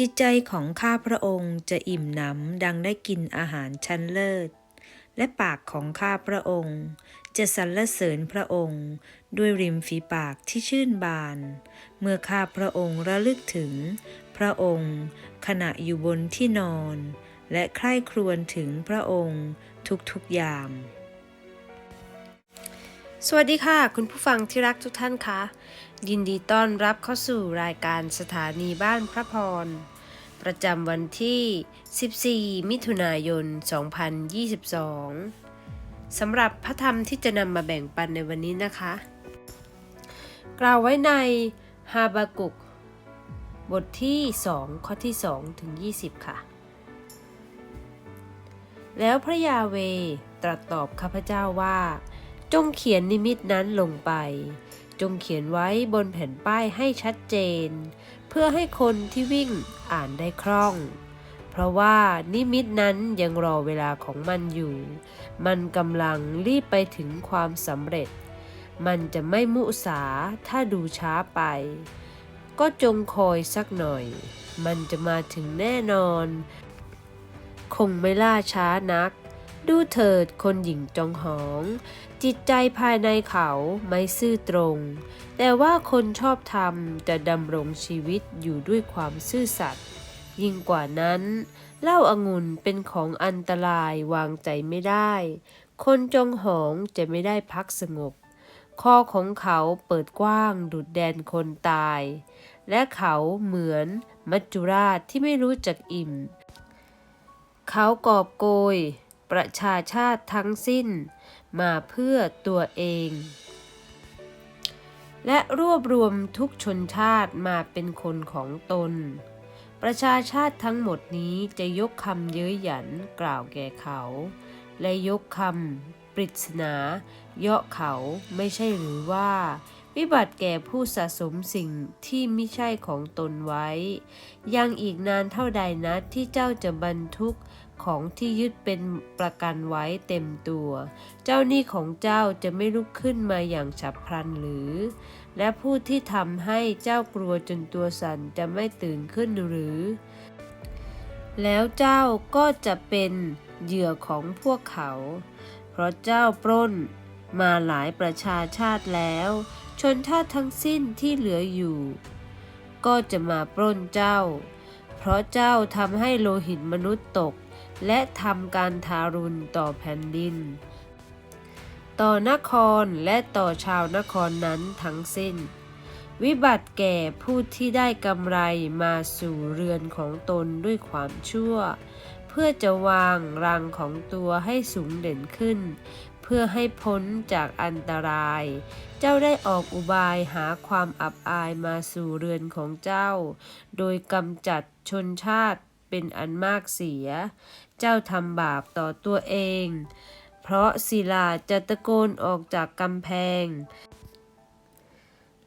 จิตใจของข้าพระองค์จะอิ่มหนำดังได้กินอาหารชั้นเลิศ และปากของข้าพระองค์ จะสรรเสริญพระองค์ ด้วยริมฝีปากที่ชื่นบาน เมื่อข้าพระองค์ระลึกถึง พระองค์ ขณะอยู่บนที่นอน และใคร่ครวญถึงพระองค์ทุกๆยาม สวัสดีค่ะ คุณผู้ฟังที่รักทุกท่านคะ ยินดีต้อนรับเข้าสู่รายการสถานีบ้านพระพร ประจำวันที่ 14 มิถุนายน 2022 สำหรับพระธรรมที่จะนำมาแบ่งปันในวันนี้นะคะ กล่าวไว้ในฮาบากุก บทที่ 2 ข้อที่ 2 ถึง 20 ค่ะ แล้วพระยาเวตรัสตอบข้าพเจ้าว่า จงเขียนนิมิตนั้นลงไป จงเขียนไว้บนแผ่นป้ายให้ชัดเจน เพื่อให้คนที่วิ่งอ่านได้คล่อง เพราะว่านิมิตนั้นยังรอเวลาของมันอยู่ มันกำลังรีบไปถึงความสำเร็จ มันจะไม่มุสาถ้าดูช้าไป ก็จงคอยสักหน่อย มันจะมาถึงแน่นอน คงไม่ล่าช้านัก ดูเถิดคนหญิงจองหอง จิตใจภายในเขาไม่ซื่อตรง แต่ว่าคนชอบธรรมจะดำรงชีวิตอยู่ด้วยความซื่อสัตย์ยิ่งกว่านั้นเหล้าอางุ่นเป็นของอันตรายวางใจไม่ได้ คนจองหองจะไม่ได้พักสงบคอของเขาเปิดกว้างดุดแดนคนตาย และเขาเหมือนมัจจุราชที่ไม่รู้จักอิ่ม เขากอบโกย ประชาชาติทั้งสิ้น มาเพื่อตัวเอง และรวบรวมทุกชนชาติมาเป็นคนของตน ประชาชาติทั้งหมดนี้จะยกคำเย้ยหยันกล่าวแก่เขา และยกคำปริศนา เยาะเขาไม่ใช่หรือว่าวิบัติแก่ผู้สะสมสิ่งที่ไม่ใช่ของตนไว้ ยังอีกนานเท่าใดนะที่เจ้าจะบรรทุก ของที่ยึดเป็นประกันไว้เต็มตัว เจ้าหนี้ของเจ้าจะไม่ลุกขึ้นมาอย่างฉับพลันหรือ และผู้ที่ทำให้เจ้ากลัวจนตัวสั่นจะไม่ตื่นขึ้นหรือ แล้วเจ้าก็จะเป็นเหยื่อของพวกเขา เพราะเจ้าปล้นมาหลายประชาชาติแล้ว ชนชาติทั้งสิ้นที่เหลืออยู่ ก็จะมาปล้นเจ้า เพราะเจ้าทำให้โลหิตมนุษย์ตก และทำการทารุณต่อแผ่นดิน ต่อนครและต่อชาวนครนั้นทั้งสิ้น วิบัติแก่ผู้ที่ได้กำไรมาสู่เรือนของตนด้วยความชั่ว เพื่อจะวางรังของตัวให้สูงเด่นขึ้น เพื่อให้พ้นจากอันตราย เจ้าได้ออกอุบายหาความอับอายมาสู่เรือนของเจ้า โดยกำจัดชนชาติเป็นอันมากเสีย เจ้าทำบาปต่อตัวเอง เพราะศิลาจะตะโกนออกจากกำแพง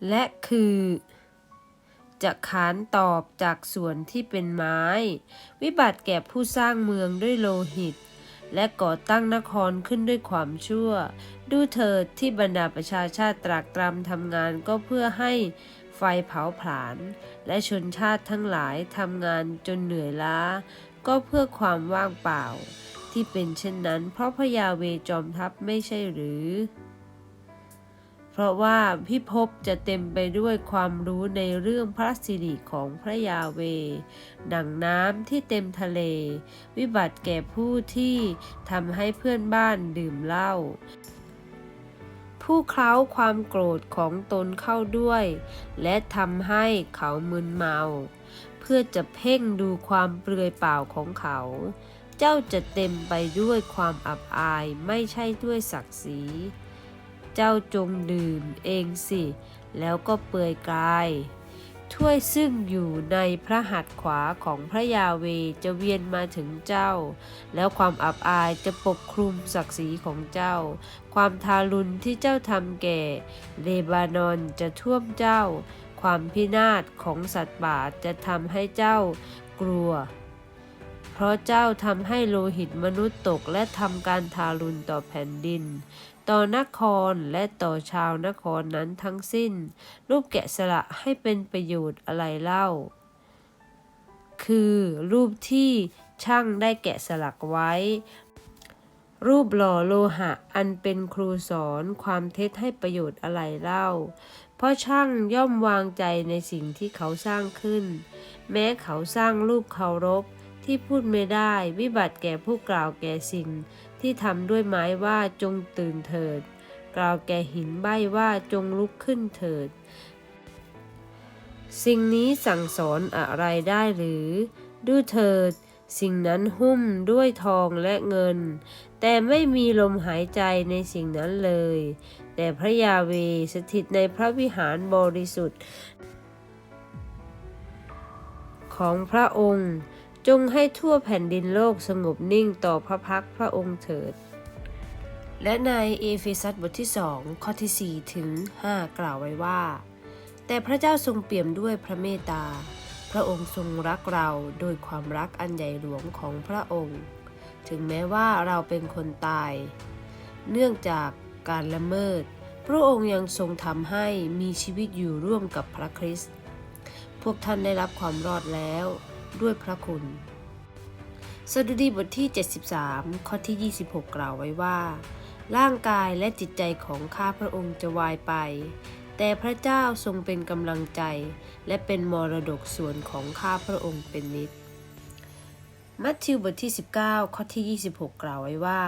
และคือจะขานตอบจากส่วนที่เป็นไม้ วิบัติแก่ผู้สร้างเมืองด้วยโลหิต และก่อตั้งนครขึ้นด้วยความชั่ว ดูเถิดที่บรรดาประชาชาติตรากตรำทำงานก็เพื่อให้ไฟเผาผลาญและชนชาติทั้งหลายทำงานจนเหนื่อยล้า ก็เพื่อความว่างเปล่า ที่เป็นเช่นนั้น เพราะพระยาเวจอมทัพไม่ใช่หรือ เพราะว่าพิภพจะเต็มไปด้วยความรู้ในเรื่องพระสิริของพระยาเว ดังน้ำที่เต็มทะเล วิบัติแก่ผู้ที่ทำให้เพื่อนบ้านดื่มเหล้าผู้เคล้าความโกรธของตนเข้าด้วย และทำให้เขามึนเมา พื่อจะเพ่งดูความเปลือยเปล่าของเขา เจ้าจะเต็มไปด้วยความอับอายไม่ใช่ด้วยศักดิ์ศรี เจ้าจงดื่มเองสิ แล้วก็เปลือยกายถ้วยซึ่งอยู่ในพระหัตถ์ขวาของพระยาเวจะเวียนมาถึงเจ้า แล้วความอับอายจะปกคลุมศักดิ์ศรีของเจ้า ความทารุณที่เจ้าทำแก่ เลบานอนจะท่วมเจ้า ความพินาศของสัตว์ป่าจะทำให้เจ้ากลัว เพราะเจ้าทำให้โลหิตมนุษย์ตกและทำการทารุณต่อแผ่นดิน ต่อนครและต่อชาวนครนั้นทั้งสิ้น รูปแกะสละให้เป็นประโยชน์อะไรเล่าคคือรูปที่ช่างได้แกะสลักไว้ รูปหล่อโลหะอันเป็นครูสอนความเท็จให้ประโยชน์อะไรเล่า เพราะช่างย่อมวางใจในสิ่งที่เขาสร้างขึ้น แม้เขาสร้างรูปเคารพที่พูดไม่ได้ วิบัติแก่ผู้กล่าวแก่สิ่ง ที่ทำด้วยไม้ว่าจงตื่นเถิด กล่าวแก่หินใบ้ว่าจงลุกขึ้นเถิด สิ่งนี้สั่งสอนอะไรได้หรือ ดูเถิด สิ่งนั้นหุ้มด้วยทองและเงิน แต่ไม่มีลมหายใจในสิ่งนั้นเลย แต่พระยาเวสถิตในพระวิหารบริสุทธิ์ ของพระองค์จงให้ทั่วแผ่นดินโลกสงบนิ่งต่อพระพักพระองค์เถิด และในเอเฟซัสบทที่สองข้อที่4ถึง5กล่าวไว้ว่า แต่พระเจ้าทรงเปี่ยมด้วยพระเมตตา พระองค์ทรงรักเราโดยความรักอันใหญ่หลวงของพระองค์ ถึงแม้ว่าเราเป็นคนตาย เนื่องจาก การละเมิด พระองค์ยังทรงทำให้มีชีวิตอยู่ร่วมกับพระคริสต์ พวกท่านได้รับความรอดแล้วด้วยพระคุณ สดุดีบทที่ 73 ข้อที่ 26 กล่าวไว้ว่า ร่างกายและจิตใจของข้าพระองค์จะวายไป แต่พระเจ้าทรงเป็นกำลังใจ และเป็นมรดกส่วนของข้าพระองค์เป็นนิจ มัทธิวบทที่ 19 ข้อที่ 26 กล่าวไว้ว่า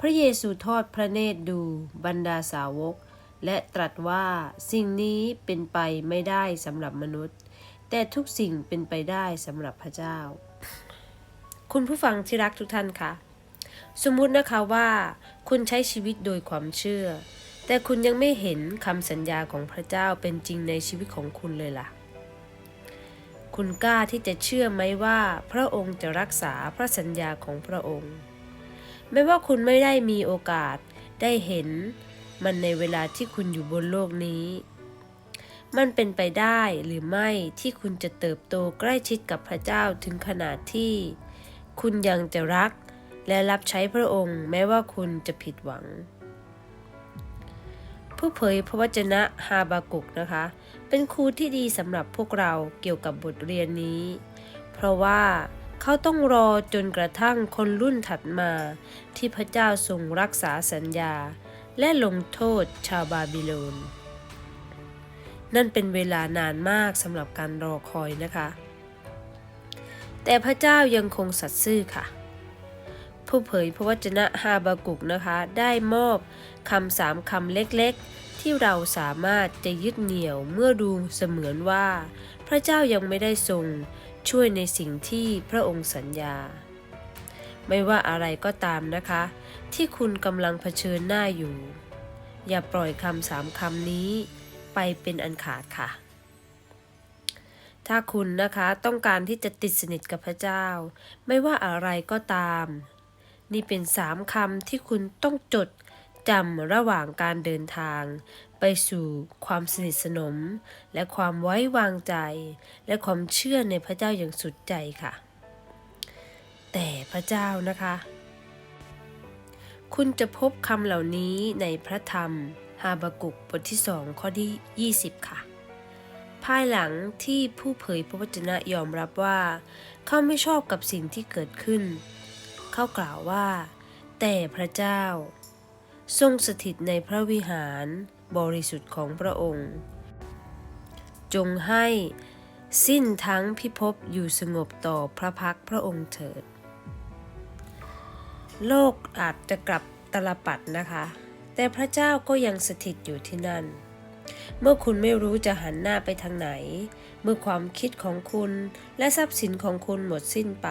พระเยซูทอดพระเนตรดูบรรดาสาวก และตรัสว่าสิ่งนี้เป็นไปไม่ได้สำหรับมนุษย์ แต่ทุกสิ่งเป็นไปได้สำหรับพระเจ้า คุณผู้ฟังที่รักทุกท่านคะ สมมุตินะคะว่า คุณใช้ชีวิตโดยความเชื่อ แต่คุณยังไม่เห็นคำสัญญาของพระเจ้าเป็นจริงในชีวิตของคุณเลยล่ะ คุณกล้าที่จะเชื่อไหมว่าพระองค์จะรักษาพระสัญญาของพระองค์ ไม่ว่าคุณไม่ได้มีโอกาสได้เห็น มันในเวลาที่คุณอยู่บนโลกนี้ มันเป็นไปได้หรือไม่ที่คุณจะเติบโตใกล้ชิดกับพระเจ้าถึงขนาดที่ คุณยังจะรักและรับใช้พระองค์ แม้ว่าคุณจะผิดหวังผู้เผยพระวจนะฮาบากุกนะคะ เป็นครูที่ดีสำหรับพวกเราเกี่ยวกับบทเรียนนี้ เพราะว่าเขาต้องรอจนกระทั่งคนรุ่นถัดมา ที่พระเจ้าทรงรักษาสัญญา และลงโทษชาวบาบิโลน นั่นเป็นเวลานานมากสำหรับการรอคอยนะคะ แต่พระเจ้ายังคงสัตย์ซื่อค่ะ ผู้เผยพระวจนะฮาบากุกนะคะ ได้มอบคำสามคำเล็กๆ ที่เราสามารถจะยึดเหนี่ยวเมื่อดูเสมือนว่า พระเจ้ายังไม่ได้ทรงช่วยในสิ่งที่พระองค์สัญญา ไม่ว่าอะไรก็ตามนะคะ ที่คุณกำลังเผชิญหน้าอยู่ อย่าปล่อยคำสามคำนี้ไปเป็นอันขาดค่ะ ถ้าคุณนะคะต้องการที่จะติดสนิทกับพระเจ้า ไม่ว่าอะไรก็ตาม นี่เป็นสามคำที่คุณต้องจด จำระหว่างการเดินทาง ไปสู่ความสนิทสนม และความไว้วางใจ และความเชื่อในพระเจ้าอย่างสุดใจค่ะ แต่พระเจ้านะคะ คุณจะพบคำเหล่านี้ในพระธรรมฮาบากุกบทที่สองข้อที่20 ค่ะ ภายหลังที่ผู้เผยพระวจนะยอมรับว่า เขาไม่ชอบกับสิ่งที่เกิดขึ้น เขากล่าวว่า แต่พระเจ้า ทรงสถิตในพระวิหารบริสุทธิ์ของพระองค์ จงให้สิ้นทั้งพิภพอยู่สงบต่อพระพักพระองค์เถิด โลกอาจจะกลับตลปัดนะคะ แต่พระเจ้าก็ยังสถิตอยู่ที่นั่น เมื่อคุณไม่รู้จะหันหน้าไปทางไหน เมื่อความคิดของคุณและทรัพย์สินของคุณหมดสิ้นไป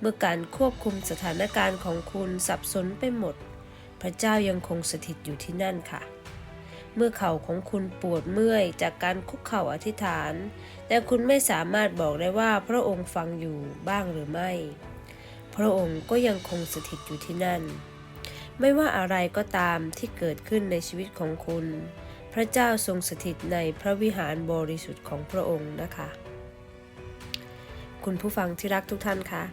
เมื่อการควบคุมสถานการณ์ของคุณสับสนไปหมด ระเจ้ายังคงสถิตอยู่ที่นั่นค่ะ เมื่อเข่าของคุณปวดเมื่อยจากการคุกเข่าอธิษฐาน แต่คุณไม่สามารถบอกได้ว่าพระองค์ฟังอยู่บ้างหรือไม่ พระองค์ก็ยังคงสถิตอยู่ที่นั่น ไม่ว่าอะไรก็ตามที่เกิดขึ้นในชีวิตของคุณ พระเจ้าทรงสถิตในพระวิหารบริสุทธิ์ของพระองค์นะคะ คุณผู้ฟังที่รักทุกท่านคะ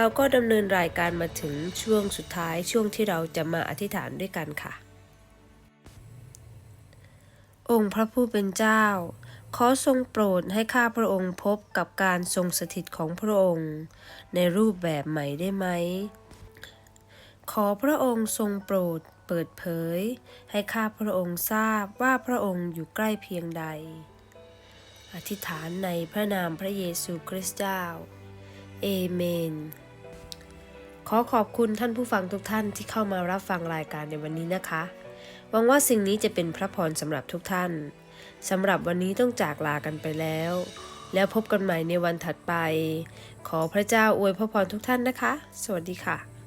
เราก็ดำเนินรายการมาถึงช่วงสุดท้ายช่วงที่เราจะมาอธิษฐานด้วยกันค่ะ องค์พระผู้เป็นเจ้า ขอทรงโปรดให้ข้าพระองค์พบกับการทรงสถิตของพระองค์ ในรูปแบบใหม่ได้ไหม ขอพระองค์ทรงโปรดเปิดเผย ให้ข้าพระองค์ทราบว่าพระองค์อยู่ใกล้เพียงใด อธิษฐานในพระนามพระเยซูคริสต์เจ้าเอเมน ขอขอบคุณท่านผู้ฟังทุกท่านที่เข้ามารับฟังรายการในวันนี้นะคะ หวังว่าสิ่งนี้จะเป็นพระพรสำหรับทุกท่านสำหรับวันนี้ต้องจากลากันไปแล้ว แล้วพบกันใหม่ในวันถัดไป ขอพระเจ้าอวยพระพรทุกท่านนะคะ สวัสดีค่ะ